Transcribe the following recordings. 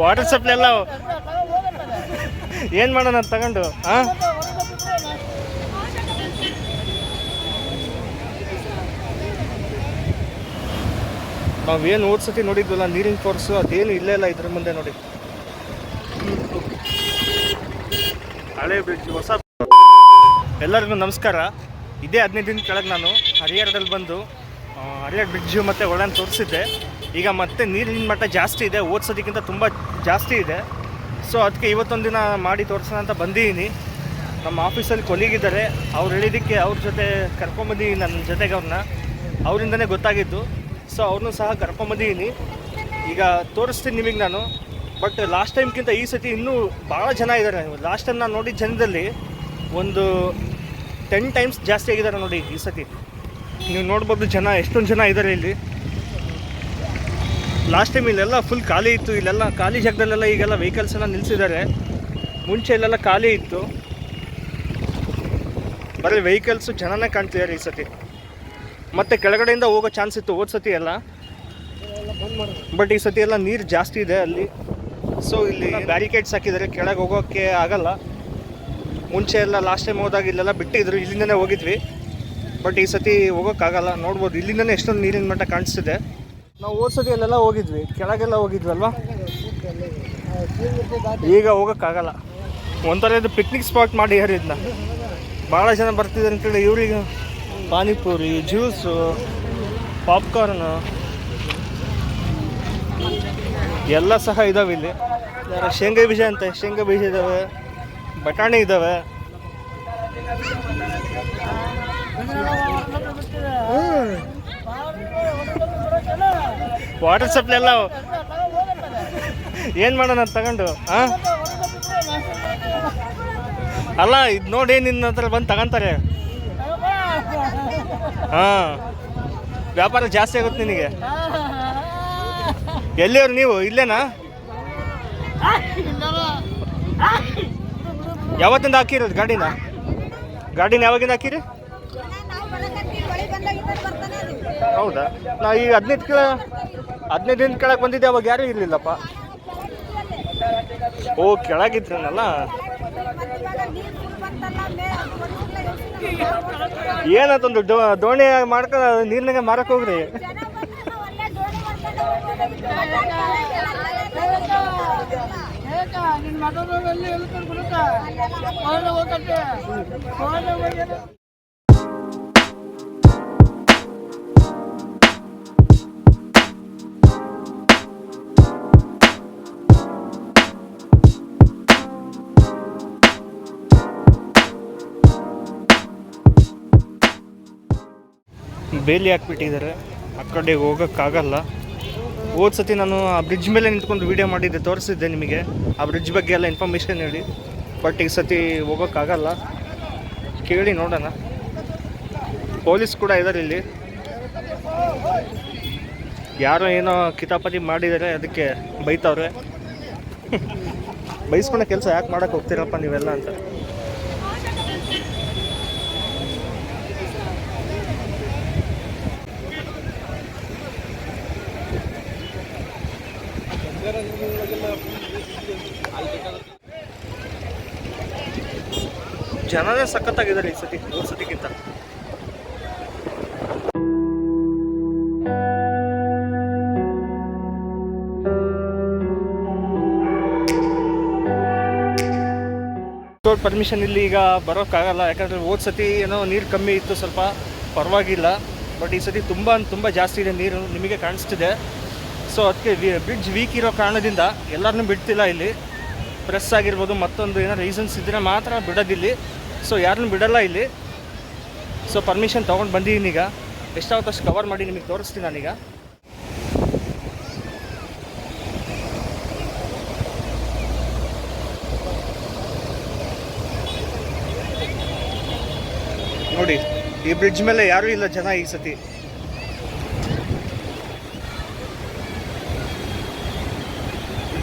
Water supply ಎಲ್ಲ ಏನು ಮಾಡೋಣ ಅಂತ ತಗೊಂಡು ಹಾಂ ನಾವೇನು ಓದ್ಸತಿ ನೋಡಿದ್ವಲ್ಲ, ನೀರಿನ ಫೋರ್ಸು ಅದೇನು ಇಲ್ಲೇ ಇಲ್ಲ ಇದ್ರ ಮುಂದೆ ನೋಡಿ. ಹಳೆ ಬ್ರಿಡ್ಜ್ ಹೊಸ ಎಲ್ಲರಿಗೂ ನಮಸ್ಕಾರ. ಇದೇ ಹದಿನೈದು ದಿನ ಕೆಳಗೆ ನಾನು ಹರಿಹರದಲ್ಲಿ ಬಂದು ಹರಿಹರ ಬ್ರಿಡ್ಜು ಮತ್ತು ಒಳ್ಳೆಯ ತೋರಿಸಿದ್ದೆ. ಈಗ ಮತ್ತೆ ನೀರಿನ ಮಟ್ಟ ಜಾಸ್ತಿ ಇದೆ, ಓದಿಸೋದಕ್ಕಿಂತ ತುಂಬ ಜಾಸ್ತಿ ಇದೆ. ಸೊ ಅದಕ್ಕೆ ಇವತ್ತೊಂದು ದಿನ ಮಾಡಿ ತೋರಿಸೋಣ ಅಂತ ಬಂದಿದ್ದೀನಿ ನಮ್ಮ ಆಫೀಸಲ್ಲಿ ಕೊಲಿಗಿದ್ದಾರೆ ಅವ್ರು ಹೇಳಿದ್ದಕ್ಕೆ ಅವ್ರ ಜೊತೆ ಕರ್ಕೊಂಬಂದಿದ್ದೀನಿ ನನ್ನ ಜೊತೆಗೆ ಅವ್ರನ್ನ ಅವರಿಂದನೇ ಗೊತ್ತಾಗಿದ್ದು. ಸೊ ಅವ್ರನ್ನೂ ಸಹ ಕರ್ಕೊಂಬಂದಿದ್ದೀನಿ ಈಗ ತೋರಿಸ್ತೀನಿ ನಿಮಗೆ ನಾನು. ಬಟ್ ಲಾಸ್ಟ್ ಟೈಮ್ಗಿಂತ ಈ ಸತಿ ಇನ್ನೂ ಭಾಳ ಜನ ಇದ್ದಾರೆ ಲಾಸ್ಟ್ ಟೈಮ್ ನಾನು ನೋಡಿದ ಜನದಲ್ಲಿ ಒಂದು ಟೆನ್ ಟೈಮ್ಸ್ ಜಾಸ್ತಿ ಆಗಿದ್ದಾರೆ ನೋಡಿ ಈ ಸತಿ. ನೀವು ನೋಡ್ಬೋದು ಜನ, ಎಷ್ಟೊಂದು ಜನ ಇದ್ದಾರೆ ಇಲ್ಲಿ. ಲಾಸ್ಟ್ ಟೈಮ್ ಇಲ್ಲೆಲ್ಲ ಫುಲ್ ಖಾಲಿ ಇತ್ತು. ಇಲ್ಲೆಲ್ಲ ಖಾಲಿ ಜಾಗದಲ್ಲೆಲ್ಲ ಈಗೆಲ್ಲ ವೆಹಿಕಲ್ಸ್ ಎಲ್ಲ ನಿಲ್ಲಿಸಿದ್ದಾರೆ ಮುಂಚೆ ಇಲ್ಲೆಲ್ಲ ಖಾಲಿ ಇತ್ತು. ಬರೀ ವೆಹಿಕಲ್ಸು ಜನನೇ ಕಾಣ್ತಿದ್ದಾರೆ ಈ ಸತಿ. ಮತ್ತು ಕೆಳಗಡೆಯಿಂದ ಹೋಗೋ ಚಾನ್ಸ್ ಇತ್ತು ಹೋದ ಸತಿ ಎಲ್ಲ. ಬಟ್ ಈ ಸತಿ ಎಲ್ಲ ನೀರು ಜಾಸ್ತಿ ಇದೆ ಅಲ್ಲಿ. ಸೊ ಇಲ್ಲಿ ಬ್ಯಾರಿಕೇಡ್ಸ್ ಹಾಕಿದ್ದಾರೆ. ಕೆಳಗೆ ಹೋಗೋಕ್ಕೆ ಆಗಲ್ಲ. ಮುಂಚೆ ಎಲ್ಲ ಲಾಸ್ಟ್ ಟೈಮ್ ಹೋದಾಗ ಇಲ್ಲೆಲ್ಲ ಬಿಟ್ಟಿದ್ರು. ಇಲ್ಲಿಂದನೇ ಹೋಗಿದ್ವಿ. ಬಟ್ ಈ ಸತಿ ಹೋಗೋಕ್ಕಾಗಲ್ಲ. ನೋಡ್ಬೋದು. ಇಲ್ಲಿಂದನೇ ಎಷ್ಟೊಂದು ನೀರಿನ ಮಟ್ಟ ಕಾಣಿಸ್ತಿದೆ. ನಾವು ಹೋದ ಸತಿ ಅಲ್ಲೆಲ್ಲ ಹೋಗಿದ್ವಿ, ಕೆಳಗೆಲ್ಲ ಹೋಗಿದ್ವಿ ಅಲ್ವಾ ಈಗ ಹೋಗೋಕ್ಕಾಗಲ್ಲ. ಒಂಥರ ಇದು ಪಿಕ್ನಿಕ್ ಸ್ಪಾಟ್ ಮಾಡಿ ಇದನ್ನ ಭಾಳ ಜನ ಬರ್ತಿದ್ದಾರೆ ಅಂತೇಳಿ ಇವ್ರಿಗೆ ಪಾನಿಪುರಿ ಜ್ಯೂಸು ಪಾಪ್ಕಾರ್ನು ಎಲ್ಲ ಸಹ ಇದಾವೆ ಇಲ್ಲಿ. ಶೇಂಗಾ ಬೀಜ ಅಂತೆ, ಶೇಂಗಾ ಬೀಜ ಇದ್ದಾವೆ ಬಟಾಣಿ ಇದ್ದಾವೆ ವಾಟರ್ ಸಪ್ಲೈ ಎಲ್ಲ ಏನು ಮಾಡೋಣ ಅಂತ ತಗೊಂಡು ಹಾಂ ಅಲ್ಲ, ಇದು ನೋಡಿ ನಿನ್ನ ಹತ್ರ ಬಂದು ತಗೊಂತಾರೆ. ಹಾಂ. ವ್ಯಾಪಾರ ಜಾಸ್ತಿ ಆಗುತ್ತೆ ನಿನಗೆ. ಎಲ್ಲಿಯವ್ರು ನೀವು? ಇಲ್ಲೇನಾ? ಯಾವತ್ತಿಂದ ಹಾಕಿರೋದು ಗಾಡಿನ? ಗಾಡಿನ ಯಾವಾಗಿಂದ ಹಾಕಿರಿ? ಹೌದಾ? ನಾ ಈಗ ಹದಿನೈದು ಕೆಳ ಹದಿನೈದು ದಿನ ಕೆಳಗೆ ಬಂದಿದ್ದೆ, ಅವಾಗ ಯಾರೂ ಇರಲಿಲ್ಲಪ್ಪ. ಓ, ಕೆಳಗಿದ್ರನಲ್ಲ? ಏನಂತಂದು ಡೋ ದೋಣಿ ಮಾಡ್ಕೊಂಡು ನೀರಿನಾಗ ಮಾರಕ್ಕೆ ಹೋಗ್ರಿ. ನಿನ್ನ ಮಗನಲ್ಲಿ ಹೇಳ್ಕೊಂಡು ಬಿಡುತ್ತಾ ಬೇಲಿ ಹಾಕ್ಬಿಟ್ಟಿದ್ದಾರೆ. ಆ ಕಡೆ ಹೋಗೋಕ್ಕಾಗಲ್ಲ. ಹೋದ ಸತಿ ನಾನು ಆ ಬ್ರಿಡ್ಜ್ ಮೇಲೆ ನಿಂತ್ಕೊಂಡು ವೀಡಿಯೋ ಮಾಡಿದ್ದೆ, ತೋರಿಸಿದ್ದೆ ನಿಮಗೆ. ಆ ಬ್ರಿಡ್ಜ್ ಬಗ್ಗೆ ಎಲ್ಲ ಇನ್ಫಾರ್ಮೇಷನ್ ಹೇಳಿ. ಬಟ್ ಈ ಸತಿ ಹೋಗೋಕ್ಕಾಗಲ್ಲ. ಕೇಳಿ ನೋಡೋಣ. ಪೊಲೀಸ್ ಕೂಡ ಇದ್ದಾರೆ ಇಲ್ಲಿ. ಯಾರೋ ಏನೋ ಕಿತಾಪತಿ ಮಾಡಿದ್ದಾರೆ, ಅದಕ್ಕೆ ಬೈತವ್ರೆ. ಬೈಸ್ಕೊಂಡ ಕೆಲಸ ಯಾಕೆ ಮಾಡೋಕ್ಕೆ ಹೋಗ್ತೀರಪ್ಪ ನೀವೆಲ್ಲ ಅಂತ. ಜನನೇ ಸಖತ್ತಾಗಿದ್ದಾರೆ ಈ ಸತಿ, ಮೂರು ಸತಿಗಿಂತ. ಪರ್ಮಿಷನ್ ಇಲ್ಲಿ ಈಗ ಬರೋಕ್ಕಾಗಲ್ಲ, ಯಾಕಂದರೆ ಹೋದ ಸತಿ ಏನೋ ನೀರು ಕಮ್ಮಿ ಇತ್ತು ಸ್ವಲ್ಪ, ಪರವಾಗಿಲ್ಲ. ಬಟ್ ಈ ಸತಿ ತುಂಬ ತುಂಬ ಜಾಸ್ತಿ ಇದೆ ನೀರು ನಿಮಗೆ ಕಾಣಿಸ್ತಿದೆ. ಸೊ ಅದಕ್ಕೆ ಬ್ರಿಡ್ಜ್ ವೀಕ್ ಇರೋ ಕಾರಣದಿಂದ ಎಲ್ಲರನ್ನೂ ಬಿಡ್ತಿಲ್ಲ ಇಲ್ಲಿ. ಪ್ರೆಸ್ ಆಗಿರ್ಬೋದು ಮತ್ತೊಂದು ಏನೋ ರೀಸನ್ಸ್ ಇದ್ದರೆ ಮಾತ್ರ ಬಿಡೋದಿಲ್ಲಿ ಸೊ ಯಾರನ್ನೂ ಬಿಡಲ್ಲ ಇಲ್ಲಿ. ಸೊ ಪರ್ಮಿಷನ್ ತೊಗೊಂಡು ಬಂದಿದ್ದೀನಿ ಈಗ. ಎಷ್ಟಾಗುತ್ತೆ ಅಷ್ಟು ಕವರ್ ಮಾಡಿ ನಿಮಗೆ ತೋರಿಸ್ತೀನಿ ನಾನೀಗ. ನೋಡಿ, ಈ ಬ್ರಿಡ್ಜ್ ಮೇಲೆ ಯಾರೂ ಇಲ್ಲ ಜನ ಈ ಸತಿ.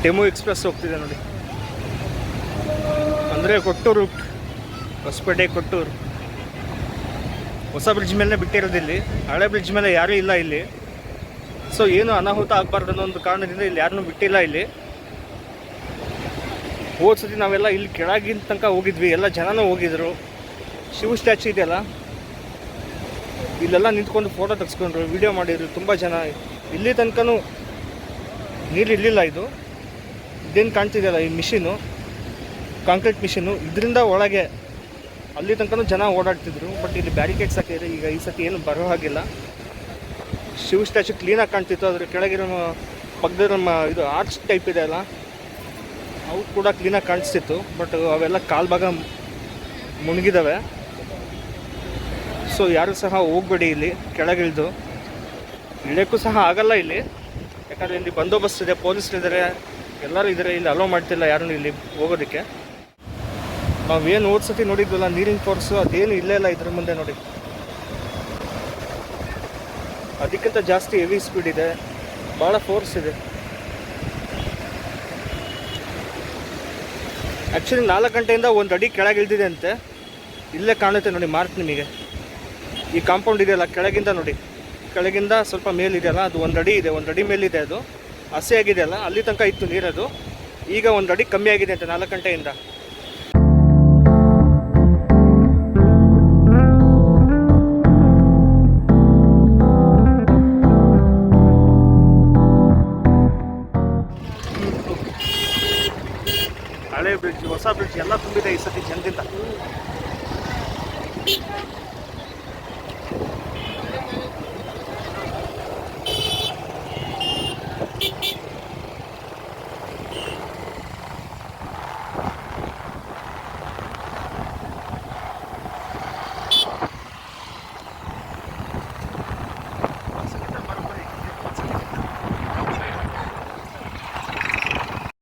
ಡೆಮೋ ಎಕ್ಸ್ಪ್ರೆಸ್ ಹೋಗ್ತಿದೆ ನೋಡಿ. ಅಂದರೆ ಕೊಟ್ಟೂರು ಹೊಸಪೇಟೆ ಕೊಟ್ಟೂರು. ಹೊಸ ಬ್ರಿಡ್ಜ್ ಮೇಲೆ ಬಿಟ್ಟಿರೋದು ಇಲ್ಲಿ. ಹಳೆ ಬ್ರಿಡ್ಜ್ ಮೇಲೆ ಯಾರೂ ಇಲ್ಲ ಇಲ್ಲಿ. ಸೊ ಏನು ಅನಾಹುತ ಆಗಬಾರ್ದು ಅನ್ನೋ ಒಂದು ಕಾರಣದಿಂದ ಇಲ್ಲಿ ಯಾರನ್ನೂ ಬಿಟ್ಟಿಲ್ಲ ಇಲ್ಲಿ. ಹೋದ ಸತಿ ನಾವೆಲ್ಲ ಇಲ್ಲಿ ಕೆಳಗಿನ ತನಕ ಹೋಗಿದ್ವಿ. ಎಲ್ಲ ಜನನೂ ಹೋಗಿದ್ರು. ಶಿವ ಸ್ಟ್ಯಾಚು ಇದೆಯಲ್ಲ? ಇಲ್ಲೆಲ್ಲ ನಿಂತ್ಕೊಂಡು ಫೋಟೋ ತೆಗೆಸ್ಕೊಂಡ್ರು ವಿಡಿಯೋ ಮಾಡಿದ್ರು. ತುಂಬ ಜನ. ಇಲ್ಲಿ ತನಕನೂ ನೀರು ಇರಲಿಲ್ಲ ಇದು. ಇದೇನು ಕಾಣ್ತಿದೆಯಲ್ಲ ಈ ಮಿಷಿನು? Concrete machine. ಇದರಿಂದ ಒಳಗೆ ಅಲ್ಲಿ ತನಕನೂ ಜನ ಓಡಾಡ್ತಿದ್ರು, ಬಟ್ ಇಲ್ಲಿ ಬ್ಯಾರಿಕೇಡ್ಸ್ ಹಾಕಿದ್ರೆ ಈಗ ಈ ಸತಿ ಏನು ಬರೋ ಹಾಗಿಲ್ಲ. ಶಿವ ಸ್ಟ್ಯಾಚು ಕ್ಲೀನಾಗಿ ಕಾಣ್ತಿತ್ತು ಅದ್ರ ಕೆಳಗಿರೋ ಪಕ್ಕದ ನಮ್ಮ ಇದು ಆರ್ಚ್ ಟೈಪ್ ಇದೆ ಅಲ್ಲ, ಅವು ಕೂಡ ಕ್ಲೀನಾಗಿ ಕಾಣಿಸ್ತಿತ್ತು, ಬಟ್ ಅವೆಲ್ಲ ಕಾಲು ಭಾಗ ಮುಣಗಿದಾವೆ. ಸೊ ಯಾರು ಸಹ ಹೋಗ್ಬೇಡಿ ಇಲ್ಲಿ, ಕೆಳಗಿಳಿದು. ಇಳಿಯೋಕ್ಕೂ ಸಹ ಆಗಲ್ಲ ಇಲ್ಲಿ. ಯಾಕಂದರೆ ಇಲ್ಲಿ ಬಂದೋಬಸ್ತ್ ಇದೆ ಪೊಲೀಸರು ಇದ್ದಾರೆ ಎಲ್ಲರೂ ಇದ್ದಾರೆ ಇಲ್ಲಿ ಅಲೋ ಮಾಡ್ತಿಲ್ಲ, ಯಾರನ್ನು ಇಲ್ಲಿ ಹೋಗೋದಕ್ಕೆ. ನಾವೇನು ಹೋದ ಸತಿ ನೋಡಿದ್ವಲ್ಲ, ನೀರಿನ ಫೋರ್ಸು ಅದೇನು ಇಲ್ಲೇ ಇಲ್ಲ ಇದ್ರ ಮುಂದೆ ನೋಡಿ. ಅದಕ್ಕಿಂತ ಜಾಸ್ತಿ ಹೆವಿ ಸ್ಪೀಡ್ ಇದೆ. ಭಾಳ ಫೋರ್ಸ್ ಇದೆ. ಆ್ಯಕ್ಚುಲಿ ನಾಲ್ಕು ಗಂಟೆಯಿಂದ ಒಂದು ಅಡಿ ಕೆಳಗೆ ಇಳಿದಿದೆ ಅಂತೆ. ಇಲ್ಲೇ ಕಾಣುತ್ತೆ ನೋಡಿ ಮಾರ್ಕ್ ನಿಮಗೆ. ಈ ಕಾಂಪೌಂಡ್ ಇದೆಯಲ್ಲ, ಕೆಳಗಿಂದ ನೋಡಿ. ಕೆಳಗಿಂದ ಸ್ವಲ್ಪ ಮೇಲಿದೆಯಲ್ಲ, ಅದು ಒಂದು ಅಡಿ ಇದೆ, ಒಂದು ಅಡಿ ಮೇಲಿದೆ ಅದು. ಹಸಿ ಆಗಿದೆಯಲ್ಲ ಅಲ್ಲಿ ತನಕ ಇತ್ತು ನೀರದು. ಈಗ ಒಂದು ಅಡಿ ಕಮ್ಮಿ ಆಗಿದೆ ಅಂತ ನಾಲ್ಕು ಗಂಟೆಯಿಂದ. ಹಳೆ ಬ್ರಿಡ್ಜ್ ಹೊಸ ಬ್ರಿಡ್ಜ್ ಎಲ್ಲ ತುಂಬಿದೆ ಈ ಸತಿ ಜನದಿಂದ.